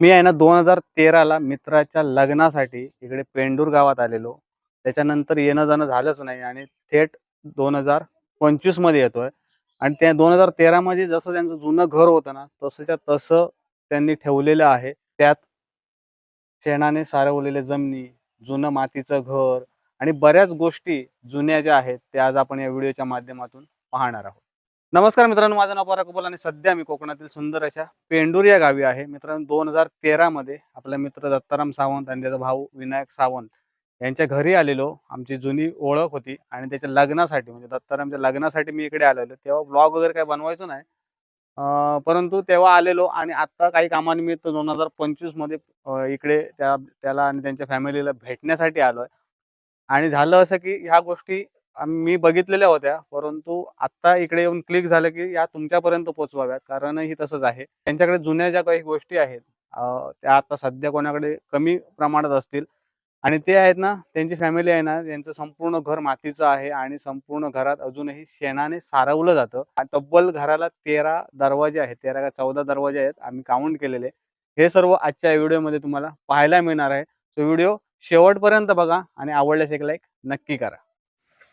मी आहे ना दोन हजार तेराला मित्राच्या लग्नासाठी इकडे पेंडूर गावात आलेलो. त्याच्यानंतर येणं जाणं झालंच नाही आणि थेट दोन हजार पंचवीसमध्ये येतोय. आणि त्या दोन हजार तेरामध्ये जसं त्यांचं जुनं घर होतं ना तसंच्या तसं त्यांनी ठेवलेलं आहे. त्यात शेणाने सारवलेले जमिनी जुनं मातीचं घर आणि बऱ्याच गोष्टी जुन्या ज्या आहेत त्या आज आपण या व्हिडिओच्या माध्यमातून पाहणार आहोत. नमस्कार मित्रांनो माझं नाव पराग आणि सध्या मी कोकणातील सुंदर अशा पेंडूर या गावी आहे. मित्रांनो दोन हजार तेरामध्ये आपला मित्र दत्ताराम सावंत आणि त्याचा भाऊ विनायक सावंत यांच्या घरी आलेलो. आमची जुनी ओळख होती आणि त्याच्या लग्नासाठी म्हणजे दत्तारामच्या लग्नासाठी मी इकडे आलेलो. तेव्हा ब्लॉग वगैरे काही बनवायचो नाही. परंतु तेव्हा आलेलो आणि आत्ता काही कामानिमित्त दोन हजार पंचवीसमध्ये इकडे त्या त्याला आणि त्यांच्या फॅमिलीला भेटण्यासाठी आलोय. आणि झालं असं की ह्या गोष्टी मी बघितलेल्या होत्या परंतु आता इकडे येऊन क्लिक झालं की या तुमच्यापर्यंत पोहोचवाव्यात कारणही तसंच आहे. त्यांच्याकडे जुन्या ज्या काही गोष्टी आहेत त्या आता सध्या कोणाकडे कमी प्रमाणात असतील. आणि ते आहेत ना त्यांची फॅमिली आहे ना त्यांचं संपूर्ण घर मातीचं आहे आणि संपूर्ण घरात अजूनही शेणाने सारवलं जातं. आणि तब्बल घराला तेरा दरवाजे आहेत तेरा का चौदा दरवाजे आहेत आम्ही काउंट केलेले. हे सर्व आजच्या व्हिडिओमध्ये तुम्हाला पाहायला मिळणार आहे. तो व्हिडिओ शेवटपर्यंत बघा आणि आवडल्यास एक लाईक नक्की करा.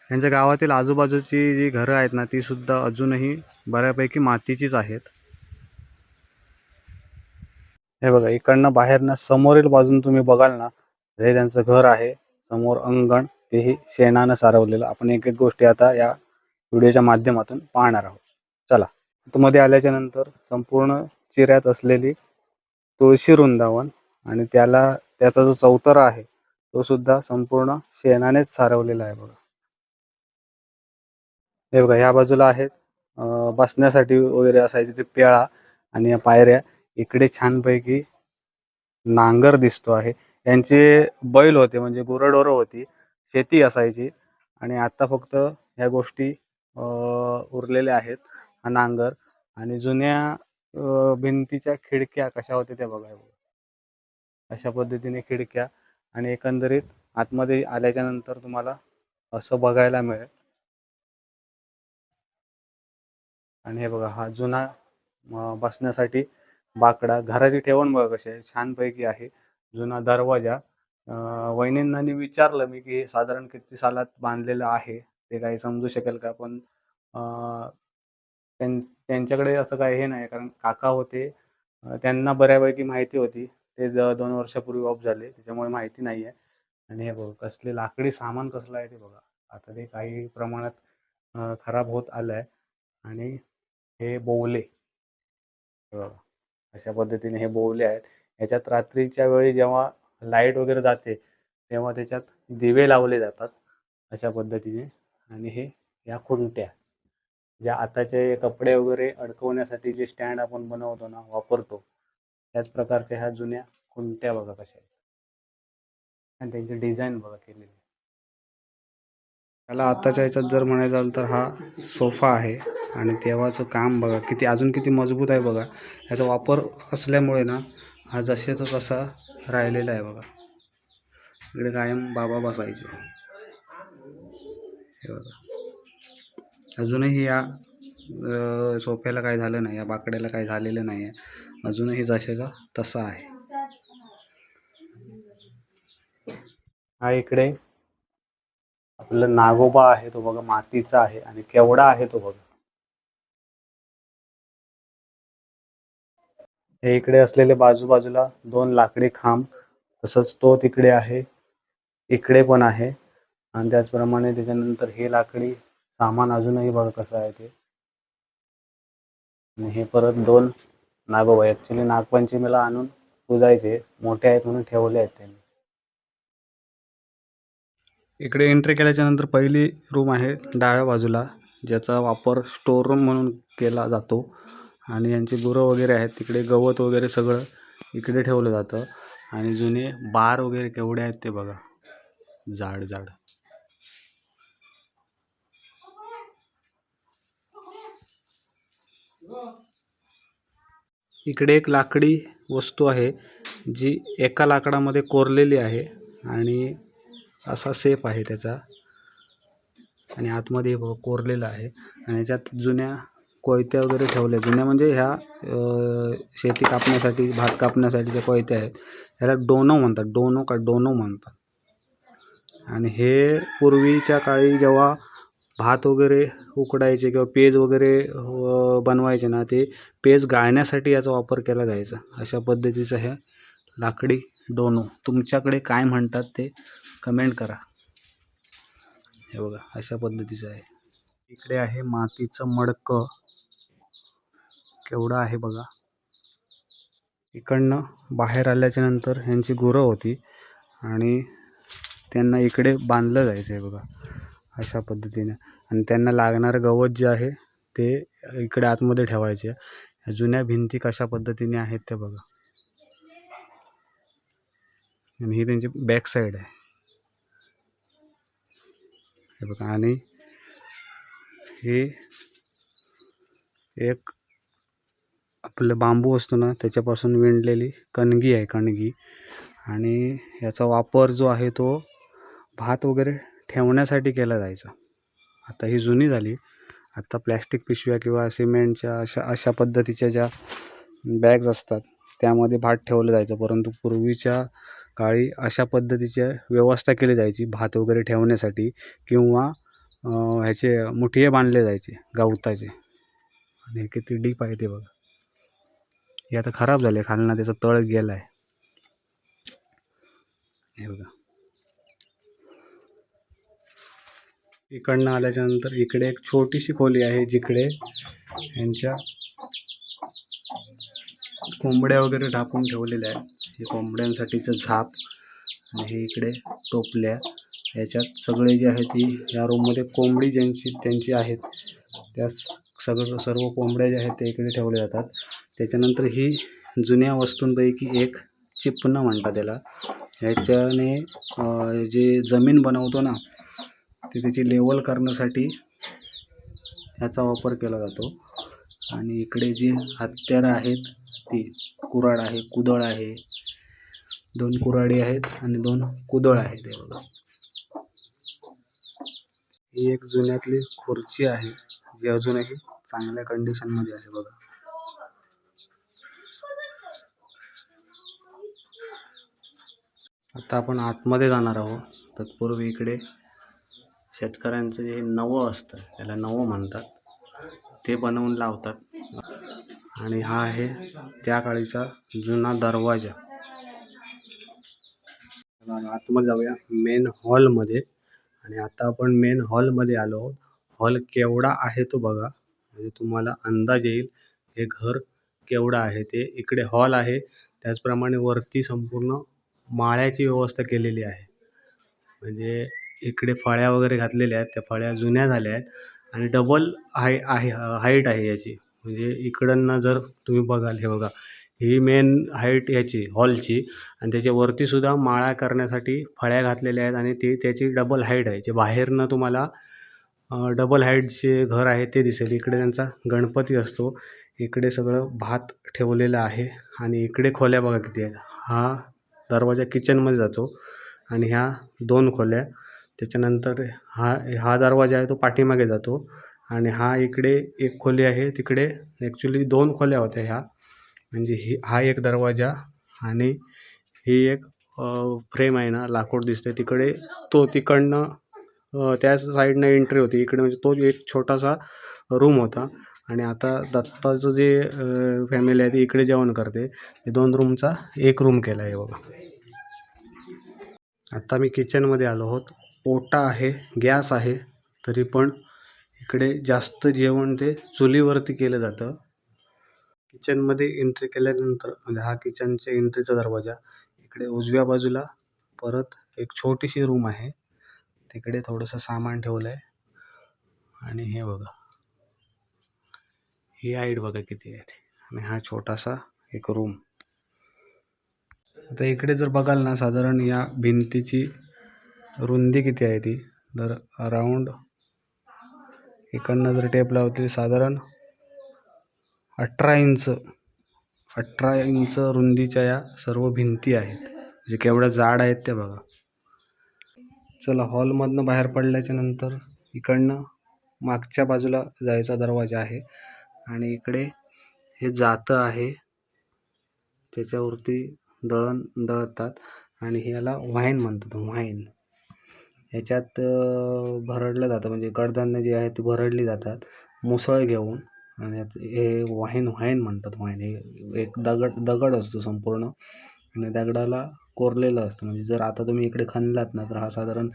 यांच्या गावातील आजूबाजूची जी घरं आहेत ना ती सुद्धा अजूनही बऱ्यापैकी मातीचीच आहेत. हे बघा इकडनं बाहेरनं समोरील बाजून तुम्ही बघाल ना हे त्यांचं घर आहे. समोर अंगण तेही शेणानं सारवलेलं. आपण एक एक गोष्टी आता या व्हिडिओच्या माध्यमातून पाहणार आहोत. चला मध्ये आल्याच्यानंतर संपूर्ण चिऱ्यात असलेली तुळशी वृंदावन आणि त्याला त्याचा जो चौतरा आहे तो सुद्धा संपूर्ण शेणानेच सारवलेला आहे बघा. हे बघा ह्या बाजूला आहेत बसण्यासाठी वगैरे असायचे ते पेळा आणि या पायऱ्या. इकडे छानपैकी नांगर दिसतो आहे. यांचे बैल होते म्हणजे गुरंढोरं होती शेती असायची. आणि आता फक्त ह्या गोष्टी उरलेल्या आहेत हा नांगर. आणि जुन्या भिंतीच्या खिडक्या कशा होत्या त्या बघा. बघा. अशा पद्धतीने खिडक्या. आणि एकंदरीत आतमध्ये आल्याच्यानंतर तुम्हाला असं बघायला मिळेल. आणि हे बघा हा जुना बसण्यासाठी बाकडा. घराची ठेवण बघा कशी आहे. छानपैकी आहे. जुना दरवाजा. अं, वहिनींनी विचारलं मी की हे साधारण किती सालात बांधलेलं आहे? ते काही समजू शकेल का? पण त्यां- त्यांच्याकडे असं काही हे नाही. कारण काका होते. त्यांना बऱ्यापैकी माहिती होती. ते ज- दोन वर्षापूर्वी ऑफ झाले. त्याच्यामुळे माहिती नाही आहे आणि हे बघा कसले लाकडी सामान कसलं आहे ते बघा. आता ते काही प्रमाणात खराब होत आलं आहे आणि हे बोवले. अशा पद्धतीने हे बोवले आहेत. याच्यात रात्रीच्या वेळी जेव्हा लाइट वगैरे जाते तेव्हा त्याच्यात दिवे लावले जातात अशा पद्धतीने. आणि हे या खुंट्या ज्या आताचे कपडे वगैरे अडकवण्यासाठी जे स्टँड आपण बनवतो ना वापरतो त्याच प्रकारच्या ह्या जुन्या खुंट्या बघा कशा आहेत. आणि त्यांची डिझाईन बघा केलेली त्याला आताच्या ह्याच्यात जर म्हणायचं झालं तर हा सोफा आहे. आणि तेव्हाचं काम बघा किती अजून किती मजबूत आहे बघा. ह्याचा वापर असल्यामुळे ना हा जशाचा तसा राहिलेला आहे बघा. इकडे कायम बाबा बसायचे. हे बघा. अजूनही या सोफ्याला काय झालं नाही या बाकड्याला काय झालेलं नाही आहे अजूनही जशाचा तसा आहे. हा इकडे आपलं नागोबा आहे तो बघा मातीचा आहे आणि केवढा आहे तो बघा. हे इकडे असलेले बाजूबाजूला दोन लाकडी खांब तसंच तो तिकडे आहे इकडे पण आहे. आणि त्याचप्रमाणे त्याच्यानंतर हे लाकडी सामान अजूनही बघ कसं आहे ते. आणि हे परत दोन नागोबा ऍक्च्युली नागपंचमीला आणून पुजायचे मोठे आहेत म्हणून ठेवले आहेत त्यांनी. इकडे एंट्री केल्याच्यानंतर पहिली रूम आहे डाव्या बाजूला ज्याचा वापर स्टोर रूम म्हणून केला जातो. आणि यांची गुरं वगैरे आहेत तिकडे गवत वगैरे सगळं इकडे ठेवलं जातं. आणि जुने बार वगैरे केवढे आहेत ते बघा. जाड जाड. इकडे एक लाकडी वस्तू आहे जी एका लाकडामध्ये कोरलेली आहे आणि असा सेप आहे त्याचा. आणि आतमध्ये कोरलेला आहे. आणि याच्यात जुन्या कोयत्या वगैरे ठेवल्या जुन्या म्हणजे ह्या शेती कापण्यासाठी भात कापण्यासाठी ज्या कोयत्या आहेत ह्याला डोनो म्हणतात. डोनो का डोनो म्हणतात. आणि हे पूर्वीच्या काळी जेव्हा भात वगैरे उकडायचे किंवा पेज वगैरे बनवायचे ना ते पेज गाळण्यासाठी याचा वापर केला जायचा. अशा पद्धतीचं हे लाकडी डोनो तुमच्याकडे काय म्हणतात ते कमेंट करा. हे बघा अशा पद्धतीचं आहे. इकडे आहे मातीचं मडकं. केवढं आहे बघा. इकडनं बाहेर आल्याच्यानंतर ह्यांची गुरं होती आणि त्यांना इकडे बांधलं जायचं आहे बघा अशा पद्धतीने. आणि त्यांना लागणारं गवत जे आहे ते इकडे आतमध्ये ठेवायचे. ह्या जुन्या भिंती कशा पद्धतीने आहेत त्या बघा. आणि ही त्यांची बॅक साईड आहे. हे बघा आणि हे एक आपलं बांबू असतो ना त्याच्यापासून विणलेली कणगी आहे कणगी. आणि याचा वापर जो आहे तो भात वगैरे ठेवण्यासाठी केला जायचा. आता ही जुनी झाली. आता प्लॅस्टिक पिशव्या किंवा सिमेंटच्या अशा अशा पद्धतीच्या ज्या बॅग्स असतात त्यामध्ये भात ठेवलं जायचं. परंतु पूर्वीच्या काळी अशा पद्धतीच्या व्यवस्था केली जायची भात वगैरे ठेवण्यासाठी किंवा ह्याचे मुठिये बांधले जायचे गवताचे. आणि हे किती डीप आहे ते बघा. हे आता खराब झाले खालना त्याचा तळ गेला आहे हे बघा. इकडनं आल्याच्यानंतर इकडे एक छोटीशी खोली आहे जिकडे यांच्या कोंबड्या वगैरे ढापून ठेवलेल्या आहे हे कोंबड्यांसाठीचं झाप आणि हे इकडे टोपल्या. याच्यात सगळे जे आहे ती या रूममध्ये कोंबडी ज्यांची त्यांची आहेत त्या सगळं सर्व कोंबड्या ज्या आहेत ते इकडे ठेवल्या जातात. त्याच्यानंतर ही जुन्या वस्तूंपैकी एक चिपणं म्हणतात त्याला. ह्याच्याने जे जमीन बनवतो ना ते त्याची लेवल करण्यासाठी ह्याचा वापर केला जातो. आणि इकडे जी हत्यारं आहेत ती कुऱ्हाड आहे कुदळ आहे. दोन कुराडी आहेत आणि दोन कुदळ आहेत हे बघा. ही एक जुन्यातली खुर्ची आहे जी अजूनही चांगल्या कंडिशनमध्ये आहे बघा. आता आपण आतमध्ये जाणार आहोत. तत्पूर्वी इकडे शेतकऱ्यांचं जे नवं असतं त्याला नवं म्हणतात. ते बनवून लावतात. आणि हा आहे त्या काळीचा जुना दरवाजा. आतमध्ये जाऊया. मेन हॉलमध्ये. आणि आता आपण मेन हॉलमध्ये आलो आहोत. हॉल केवढा आहे तो बघा. म्हणजे तुम्हाला अंदाज येईल हे घर केवढं आहे. ते इकडे हॉल आहे. त्याचप्रमाणे वरती संपूर्ण माळ्याची व्यवस्था केलेली आहे. म्हणजे इकडे फळ्या वगैरे घातलेल्या आहेत. त्या फळ्या जुन्या झाल्या आहेत. आणि डबल हाय आहे हाईट आहे याची. म्हणजे इकडनं जर तुम्ही बघाल हे बघा. ही मेन हाईट याची हॉलची आणि त्याच्या माळा करण्यासाठी फळ्या घातलेल्या आहेत. आणि ती त्याची डबल हाईट आहे. जे बाहेरनं तुम्हाला डबल हाईटचे घर आहे ते दिसेल. इकडे त्यांचा गणपती असतो. इकडे सगळं भात ठेवलेलं आहे. आणि इकडे खोल्या बघा किती आहेत. हा दरवाजा किचनमध्ये जातो आणि ह्या दोन खोल्या. त्याच्यानंतर हा हा दरवाजा आहे तो पाठीमागे जातो आणि हा इकडे एक खोली आहे. तिकडे ॲक्च्युली दोन खोल्या होत्या ह्या. म्हणजे ही हा एक दरवाजा आणि ही एक फ्रेम आहे ना लाकूड दिसते तिकडे तो तिकडनं त्या साईडनं एंट्री होती. इकडे म्हणजे तो एक छोटासा रूम होता. आणि आता दत्ताचं जे फॅमिली आहे ती इकडे जेवण करते. ते दोन रूमचा एक रूम केला आहे बघा. आत्ता मी किचनमध्ये आलो आहोत. ओटा आहे गॅस आहे तरी पण इकडे जास्त जेवण ते चुलीवरती केलं जातं. किचनमध्ये एंट्री केल्यानंतर म्हणजे हा किचनच्या एंट्रीचा दरवाजा इकडे उजव्या बाजूला परत एक छोटीशी रूम आहे. तिकडे थोडंसं सामान ठेवलं आहे आणि हे बघा. ही हाईट बघा किती आहे. ती आणि हा छोटासा एक रूम आता इकडे जर बघाल ना साधारण या भिंतीची रुंदी किती आहे ती? तर अराऊंड इकडनं जर टेप लावतील साधारण अठरा इंच अठरा इंच रुंदीच्या या सर्व भिंती आहेत. म्हणजे केवढ्या जाड आहेत त्या बघा. चला हॉलमधनं बाहेर पडल्याच्या नंतर इकडनं मागच्या बाजूला जायचा दरवाजा आहे. आणि इकडे हे जातं आहे. त्याच्यावरती दळण दळतात आणि ह्याला व्हाईन म्हणतात व्हाईन ह्याच्यात भरडलं जातं. म्हणजे कडधान्य जे आहे ते भरडली जातात. मुसळ घेऊन. आणि यात हे वाहीन व्हाईन म्हणतात व्हाईन हे एक दगड दगड असतो संपूर्ण. आणि दगडाला कोरलेलं असतं. म्हणजे जर आता तुम्ही इकडे खणलात ना तर हा साधारण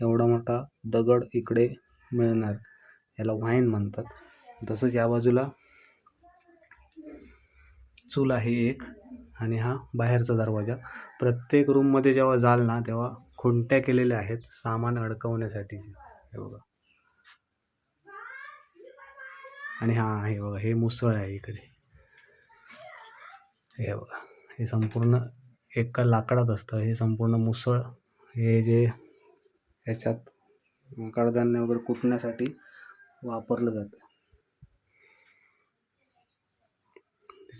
एवढा मोठा दगड इकडे मिळणार. याला व्हाईन म्हणतात. तसंच या बाजूला चूल आहे एक आणि हा बाहेरचा दरवाजा. प्रत्येक रूममध्ये जेव्हा जाल ना तेव्हा खुंट्या केलेल्या आहेत सामान अडकवण्यासाठी. हे बघा. आणि हा आहे बघा हे मुसळ आहे इकडे. हे बघा हे संपूर्ण एका लाकडात असतं. हे संपूर्ण मुसळ. हे जे ह्याच्यात कडधान्य वगैरे कुटण्यासाठी वापरलं जातं.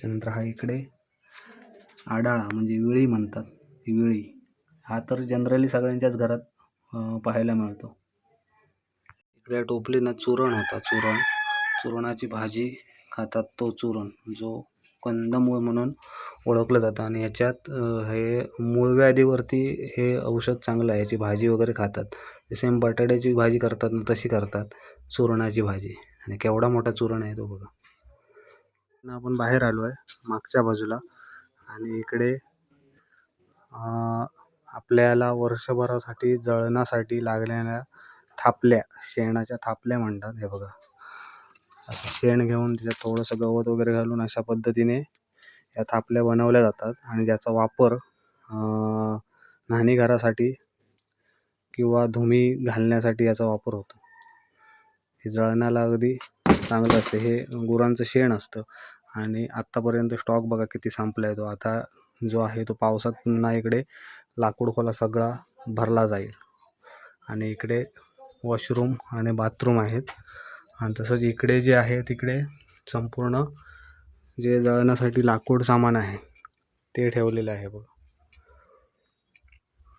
त्याच्यानंतर हा इकडे आडाळा म्हणजे विळी म्हणतात ती विळी. हा तर जनरली सगळ्यांच्याच घरात पाहायला मिळतो. इकडे टोपलीनं चुरण होता चुरण. चुरणाची भाजी खातात तो चुरण जो कंदमूळ म्हणून ओळखलं जातं. आणि ह्याच्यात हे मूळव्याधीवरती हे औषध चांगलं आहे याची भाजी वगैरे खातात. सेम बटाट्याची भाजी करतात ना तशी करतात चुरणाची भाजी. आणि केवढा मोठा चुरण आहे तो बघा. आपण बाहेर आलो आहे मागच्या बाजूला. आणि इकडे आपल्याला वर्षभरासाठी जळणासाठी लागलेल्या थापल्या शेणाच्या थापल्या म्हणतात हे बघा. असं शेण घेऊन त्याच्यात थोडंसं गवत वगैरे घालून अशा पद्धतीने या थापल्या बनवल्या जातात. आणि ज्याचा वापर न्हाणीघरासाठी किंवा धुमी घालण्यासाठी याचा वापर होतो. हे जळणाला अगदी चांगलं असतं. हे गुरांचं शेण असतं. आणि आत्तापर्यंत स्टॉक बघा किती संपला आहे तो. आता जो आहे तो पावसात पुन्हा इकडे लाकूड खोला सगळा भरला जाईल. आणि इकडे वॉशरूम आणि बाथरूम आहेत. आणि तसंच इकडे जे आहे तिकडे संपूर्ण जे जळण्यासाठी लाकूड सामान आहे ते ठेवलेलं आहे बघ.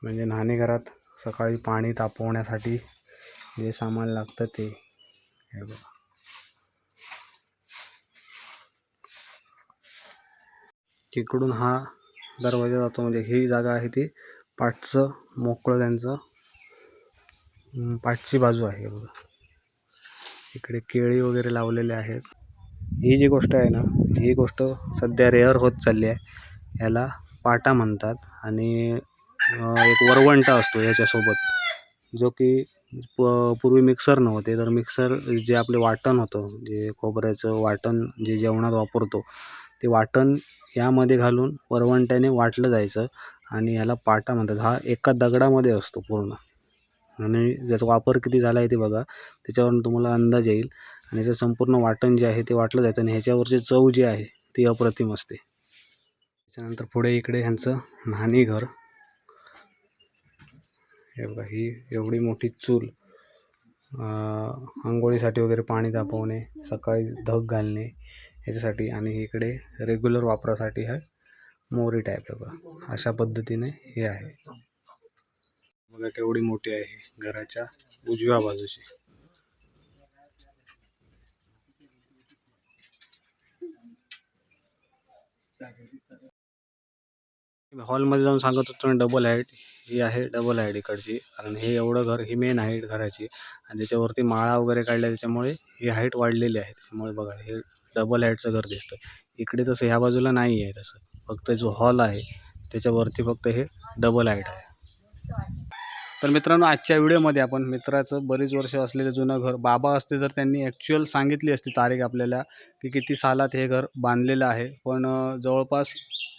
म्हणजे न्हाणीघरात सकाळी पाणी तापवण्यासाठी जे सामान लागतं ते. हे बघा. तिकडून हा दरवाजा जातो. म्हणजे ही जागा आहे ती पाठचं मोकळं त्यांचं. पाठची बाजू आहे बघा. इकडे केळी वगैरे लावलेले आहेत. ही जी गोष्ट आहे ना ही गोष्ट सध्या रेअर होत चालली आहे. याला पाटा म्हणतात आणि एक वरवंटा असतो याच्यासोबत. जो की प पूर्वी मिक्सर नव्हते. तर मिक्सर जे आपले वाटण होतं जे खोबऱ्याचं वाटण जे जेवणात वापरतो ते वाटण यामध्ये घालून वरवंट्याने वाटलं जायचं आणि याला पाटा म्हणतात. हा एका दगडामध्ये असतो पूर्ण. आणि ज्याचा वापर किती झाला आहे ते बघा. त्याच्यावरून तुम्हाला अंदाज येईल. आणि याचं संपूर्ण वाटण जे आहे ते वाटलं जातं आणि ह्याच्यावरची चव जी आहे ती अप्रतिम असते. त्याच्यानंतर पुढे इकडे ह्यांचं न्हाणी घर. हे बघा ही एवढी मोठी चूल. आंघोळीसाठी वगैरे पाणी तापवणे सकाळी धग घालणे ह्याच्यासाठी आणि इकडे रेग्युलर वापरासाठी आहे मोरी टाईप आहे बघा. अशा पद्धतीने हे आहे. बघा केवढी मोठी आहे घराच्या उजव्या बाजूची. हॉलमध्ये जाऊन सांगत होतो ना डबल हाईट ही आहे डबल हाईट इकडची. कारण हे एवढं घर ही मेन हाईट घराची. आणि त्याच्यावरती माळा वगैरे काढल्या त्याच्यामुळे ही हाईट वाढलेली आहे. त्याच्यामुळे बघा हे डबल हॅडचं घर दिसतं इकडे तसं ह्या बाजूला नाही आहे तसं. फक्त जो हॉल आहे त्याच्यावरती फक्त हे डबल हॅड आहे. तर मित्रांनो आजच्या व्हिडिओमध्ये आपण मित्राचं बरीच वर्ष असलेलं जुनं घर बाबा असते तर त्यांनी ॲक्च्युअल सांगितली असती तारीख आपल्याला की किती सालात हे घर बांधलेलं आहे. पण जवळपास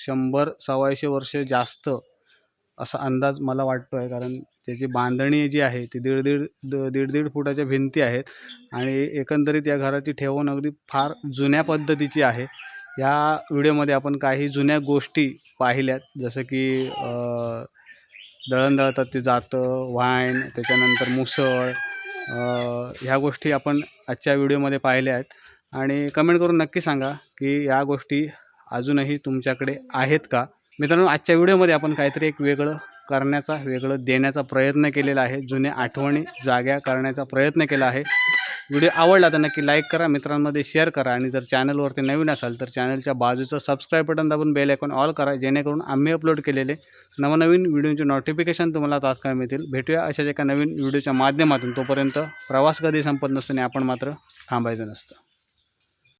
शंभर सव्वाशे वर्ष जास्त असा अंदाज मला वाटतो आहे कारण त्याची बांधणी जी आहे ती दीड दीड द- दीड दीड फुटाच्या भिंती आहेत आणि एकंदरीत या घराची ठेवण अगदी फार जुन्या पद्धतीची आहे. या व्हिडिओमध्ये आपण काही जुन्या गोष्टी पाहिल्यात जसं की दळण दळतात ते जातं वाईन त्याच्यानंतर मुसळ ह्या गोष्टी आपण आजच्या व्हिडिओमध्ये पाहिल्या आहेत. आणि कमेंट करून नक्की सांगा की या गोष्टी अजूनही तुमच्याकडे आहेत का? मित्रांनो आजच्या व्हिडिओमध्ये आपण काहीतरी एक वेगळं करण्याचा वेगळं देण्याचा प्रयत्न केलेला आहे. जुन्या आठवणी जाग्या करण्याचा प्रयत्न केला आहे. व्हिडिओ आवडला तर नक्की लाईक करा मित्रांमध्ये शेअर करा आणि जर चॅनलवरती नवीन असाल तर चॅनलच्या बाजूचं सबस्क्राईब बटन दाबून बेल आयकॉन ऑल करा जेणेकरून आम्ही अपलोड केलेले नवनवीन व्हिडिओचे नोटिफिकेशन तुम्हाला तात्काळ मिळतील. भेटूया अशाच एका नवीन व्हिडिओच्या माध्यमातून. तोपर्यंत प्रवास कधी संपत नसतो आणि आपण मात्र थांबायचं नसतं.